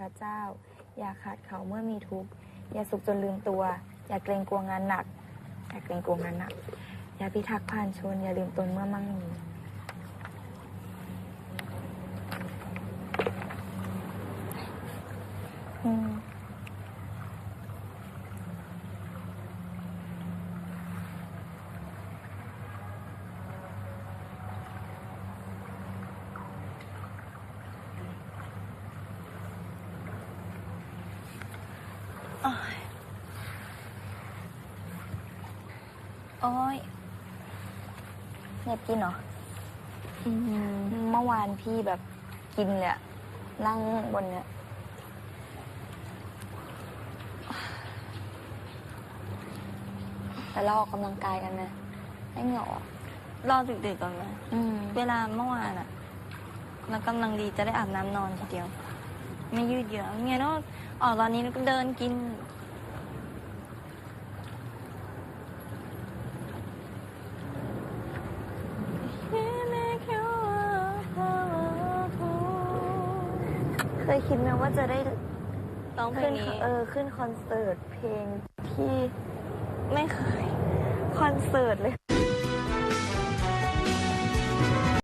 พระเจ้า อย่าขาดเขาเมื่อมีทุกข์ อย่าสุขจนลืมตัว อย่าเกรงกลัวงานหนัก อย่าเกรงกลัวงานหนัก อย่าพิทักษ์ผ่านชน อย่าลืมตนเมื่อมั่งมีอืม โอ้ยเน็บกินเหรออืมเมื่อวานพี่แบบกินเลยอะนั่งบนเนี้ยแต่เราออกกำลังกายกันนะไม่เหงาอะรอดึกๆก่อนไหมอืม เวลาเมื่อวานอะแล้วกำลังดีจะได้อาบน้ำนอนทีเดียว ไม่ยืดเยื้อเงี้ยเนาะออกตอนนี้ก็เดินกิน เคยคิดไหมว่าจะได้ร้องเพลขึ้งนนี้เออขึ้นคอนเสิร์ตเพลงที่ไม่เคย คอนเสิร์ตเลย